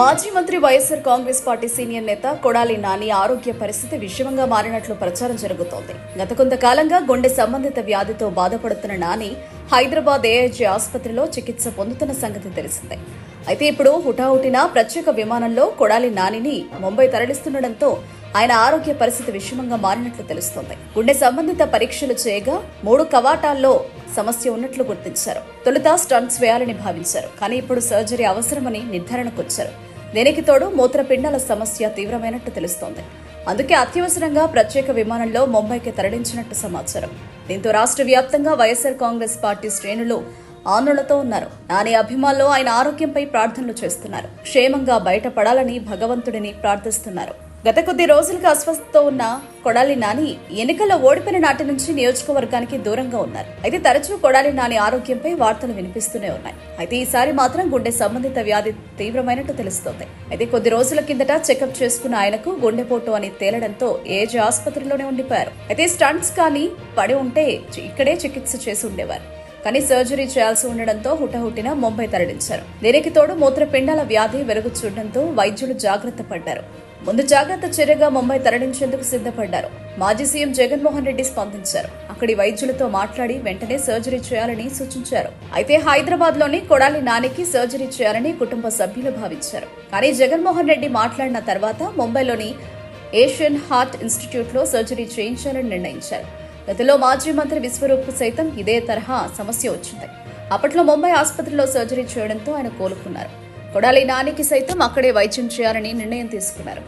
మాజీ మంత్రి YSR Congress party senior నేత కొడాలి నాని ఆరోగ్య పరిస్థితి విషమంగా మారినట్లు ప్రచారం జరుగుతోంది. గత కొంతకాలంగా గుండె సంబంధిత వ్యాధితో బాధపడుతున్న నాని హైదరాబాద్ ఏఐజీ ఆసుపత్రిలో చికిత్స పొందుతున్న సంగతి తెలిసిందే. అయితే ఇప్పుడు హుటాహుటిన ప్రత్యేక విమానంలో కొడాలి నానిని ముంబై తరలిస్తుండటంతో ఆయన ఆరోగ్య పరిస్థితి విషమంగా మారినట్లు తెలుస్తోంది. గుండె సంబంధిత పరీక్షలు చేయగా మూడు కవాటాల్లో సమస్య ఉన్నట్లు గుర్తించారు. తొలుత స్టంట్స్ వేయాలని భావించారు. కానీ ఇప్పుడు సర్జరీ అవసరమని నిర్ధారణకు వచ్చారు. దీనికి తోడు మూత్రపిండాల సమస్య తీవ్రమైనట్టు తెలుస్తోంది. అందుకే అత్యవసరంగా ప్రత్యేక విమానంలో ముంబైకి తరలించినట్టు సమాచారం. దీంతో రాష్ట్ర వ్యాప్తంగా వైఎస్ఆర్ కాంగ్రెస్ పార్టీ శ్రేణులు ఆందోళనతో ఉన్నారు. నాని అభిమానులు ఆయన ఆరోగ్యంపై ప్రార్థనలు చేస్తున్నారు. క్షేమంగా బయటపడాలని భగవంతుడిని ప్రార్థిస్తున్నారు. గత కొద్ది రోజులుగా అస్వస్థతో ఉన్న కొడాలి నాని ఎన్నికల్లో ఓడిపోయిన నాటి నుంచి నియోజకవర్గానికి దూరంగా ఉన్నారు. అయితే తరచూ కొడాలి నాని ఆరోగ్యంపై వార్తలు వినిపిస్తూనే ఉన్నాయి. అయితే ఈసారి మాత్రం గుండె సంబంధిత వ్యాధి తీవ్రమైనట్టు తెలుస్తోంది. అయితే కొద్ది రోజుల కిందట చెకప్ చేసుకున్న ఆయనకు గుండెపోటు అని తేలడంతో ఏజ్ ఆసుపత్రిలోనే ఉండిపోయారు. అయితే స్టంట్స్ కానీ పడి ఉంటే ఇక్కడే చికిత్స చేసి ఉండేవారు. కానీ సర్జరీ చేయాల్సి ఉండడంతో హుటహుటిన ముంబై తరలించారు. దీనికి తోడు మూత్రపిండాల వ్యాధి వెలుగు చూడడంతో వైద్యులు జాగ్రత్త పడ్డారు. ముందు జాగ్రత్త చర్యగా ముంబై తరలించేందుకు సిద్ధపడ్డారు. మాజీ సీఎం జగన్మోహన్ రెడ్డి స్పందించారు. అక్కడి వైద్యులతో మాట్లాడి వెంటనే సర్జరీ చేయాలని సూచించారు. అయితే హైదరాబాద్లోని కొడాలి నానికి సర్జరీ చేయాలని కుటుంబ సభ్యులు భావించారు. కానీ జగన్మోహన్ రెడ్డి మాట్లాడిన తర్వాత ముంబైలోని ఏషియన్ హార్ట్ ఇన్స్టిట్యూట్లో సర్జరీ చేయించాలని నిర్ణయించారు. గతంలో మాజీ మంత్రి విశ్వరూప్ సైతం ఇదే తరహా సమస్య వచ్చింది. అప్పట్లో ముంబై ఆసుపత్రిలో సర్జరీ చేయడంతో ఆయన కోలుకున్నారు. కొడాలి నానికి సైతం అక్కడే వైద్యం చేయాలని నిర్ణయం తీసుకున్నారు.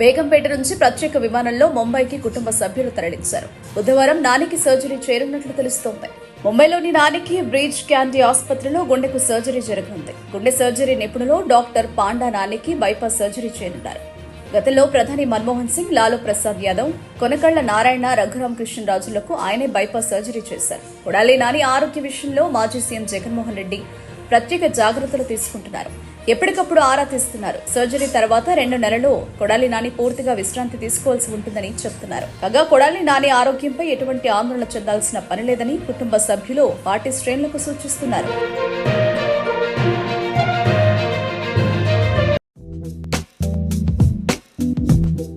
బేగంపేట నుంచి ప్రత్యేక విమానంలో ముంబైకి కుటుంబ సభ్యులు తరలించారు. బుధవారం నానికి సర్జరీ చేరున్నట్లు తెలుస్తోంది. ముంబైలోని నానికి బ్రిడ్జ్ క్యాండీ ఆసుపత్రిలో గుండెకు సర్జరీ జరగనుంది. గుండె సర్జరీ నిపుణులు డాక్టర్ పాండా నానికి బైపాస్ సర్జరీ చేయనున్నారు. గతంలో ప్రధాని మన్మోహన్ సింగ్ లాలూ ప్రసాద్ యాదవ్ కొనకళ్ళ నారాయణ రఘురాం కృష్ణరాజులకు ఆయనే బైపాస్ సర్జరీ చేశారు. కొడాలి నాని ఆరోగ్య విషయంలో మాజీ సీఎం జగన్మోహన్ రెడ్డి ప్రత్యేక జాగ్రత్తలు తీసుకుంటున్నారు. ఎప్పటికప్పుడు ఆరా తీస్తున్నారు. సర్జరీ తర్వాత రెండు నెలలు కొడాలి నాని పూర్తిగా విశ్రాంతి తీసుకోవాల్సి ఉంటుందని చెప్తున్నారు. కాగా కొడాలి నాని ఆరోగ్యంపై ఎటువంటి ఆందోళన చెందాల్సిన పని లేదని కుటుంబ సభ్యులు పార్టీ శ్రేణులకు సూచిస్తున్నారు.